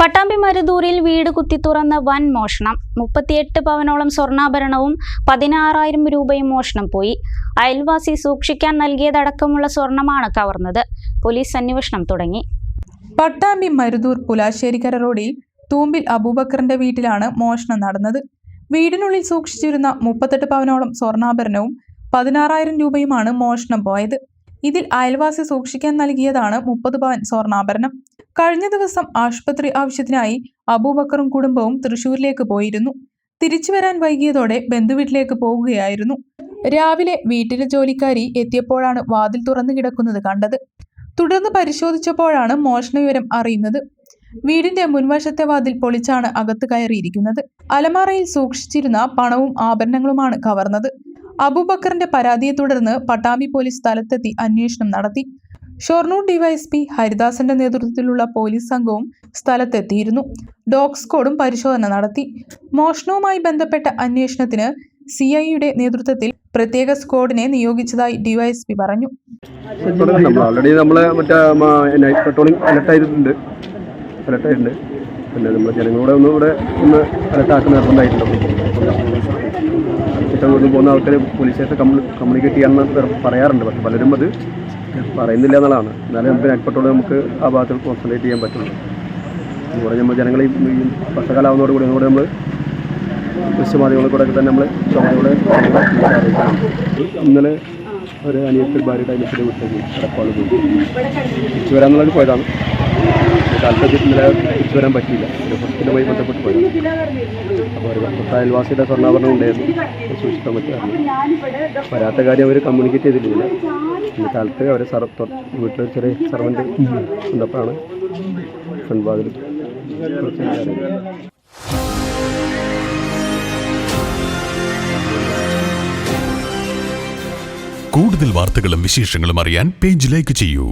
പട്ടാമ്പി മരുദൂരിൽ വീട് കുത്തി തുറന്ന് വൻ മോഷണം. മുപ്പത്തിയെട്ട് പവനോളം സ്വർണാഭരണവും പതിനാറായിരം രൂപയും മോഷണം പോയി. അയൽവാസി സൂക്ഷിക്കാൻ നൽകിയതടക്കമുള്ള സ്വർണമാണ് കവർന്നത്. പോലീസ് അന്വേഷണം തുടങ്ങി. പട്ടാമ്പി മരുതൂർ പുലാശ്ശേരിക്കര റോഡിൽ തൂമ്പിൽ അബൂബക്കറിന്റെ വീട്ടിലാണ് മോഷണം നടന്നത്. വീടിനുള്ളിൽ സൂക്ഷിച്ചിരുന്ന മുപ്പത്തെട്ട് പവനോളം സ്വർണാഭരണവും പതിനാറായിരം രൂപയുമാണ് മോഷണം പോയത്. ഇതിൽ അയൽവാസി സൂക്ഷിക്കാൻ നൽകിയതാണ് മുപ്പത് പവൻ സ്വർണാഭരണം. കഴിഞ്ഞ ദിവസം ആശുപത്രി ആവശ്യത്തിനായി അബൂബക്കറും കുടുംബവും തൃശൂരിലേക്ക് പോയിരുന്നു. തിരിച്ചു വരാൻ വൈകിയതോടെ ബന്ധുവീട്ടിലേക്ക് പോവുകയായിരുന്നു രാവിലെ വീട്ടിലെ ജോലിക്കാരി എത്തിയപ്പോഴാണ് വാതിൽ തുറന്നു കിടക്കുന്നത് കണ്ടത്. തുടർന്ന് പരിശോധിച്ചപ്പോഴാണ് മോഷണ വിവരം അറിയുന്നത്. വീടിന്റെ മുൻവശത്തെ വാതിൽ പൊളിച്ചാണ് അകത്ത് കയറിയിരിക്കുന്നത്. അലമാറയിൽ സൂക്ഷിച്ചിരുന്ന പണവും ആഭരണങ്ങളുമാണ് കവർന്നത്. അബൂബക്കറിന്റെ പരാതിയെ തുടർന്ന് പട്ടാമ്പി പോലീസ് സ്ഥലത്തെത്തി അന്വേഷണം നടത്തി. ഷൊർണൂർ ഡിവൈഎസ്പി ഹരിദാസന്റെ നേതൃത്വത്തിലുള്ള പോലീസ് സംഘവും സ്ഥലത്തെത്തിയിരുന്നു. ഡോഗ് സ്ക്വാഡും പരിശോധന നടത്തി. മോഷണവുമായി ബന്ധപ്പെട്ട അന്വേഷണത്തിന് സി ഐയുടെ നേതൃത്വത്തിൽ പ്രത്യേക സ്ക്വാഡിനെ നിയോഗിച്ചതായി ഡിവൈഎസ്പി പറഞ്ഞു. പിന്നെ നമ്മൾ ഒന്ന് ഇവിടെ ഒന്ന് അലർട്ട് ആക്കുന്ന നിർബന്ധമായിട്ടുണ്ട് അടച്ചിട്ട് വീട്ടിൽ പോകുന്ന ആൾക്കാർ പോലീസായിട്ട് കമ്മ്യൂണിക്കേറ്റ് ചെയ്യാമെന്ന് പറയാറുണ്ട്. പക്ഷെ പലരും അത് പറയുന്നില്ല എന്നുള്ളതാണ്. എന്നാലും നമുക്ക് നൈറ്റ് നമുക്ക് ആ ഭാഗത്തിൽ കോൺസെൻട്രേറ്റ് ചെയ്യാൻ പറ്റുള്ളൂ അതുപോലെ നമ്മൾ ജനങ്ങൾ ഈ വർഷകാലാവുന്നതോടുകൂടി കൂടെ നമ്മൾ ദൃശ്യമാധ്യമങ്ങളിൽ കൂടെ തന്നെ നമ്മൾ ചുമതല ഇന്നലെ ഒരു അനിയത്തിൽ ഭാര്യയുടെ അനിയത്തിന്റെ വീട്ടിലേക്ക് കടപ്പാട് പോയി. തിരിച്ചു വരാന്നുള്ളത് പോയതാണ്. കാലത്ത് ഇന്നലെ തിരിച്ചു വരാൻ പറ്റിയില്ല. ഒരു ഹോസ്പിറ്റലുമായി ബന്ധപ്പെട്ട് പോയി അപ്പോൾ ഒരു തൊട്ട അയൽവാസിയുടെ സ്വർണാഭരണം ഉണ്ടായിരുന്നു. സൂക്ഷിക്കാൻ പറ്റില്ല വരാത്ത കാര്യം അവർ കമ്മ്യൂണിക്കേറ്റ് ചെയ്തിട്ടില്ല. ഇന്ന് കാലത്ത് അവർ സർ വീട്ടിൽ ചെറിയ സർവന്റ് ഉണ്ടപ്പോഴാണ് ഫ്രണ്ട് വാതിൽ കൂടുതൽ വാർത്തകളും വിശേഷങ്ങളും അറിയാൻ പേജ് ലൈക്ക് ചെയ്യൂ.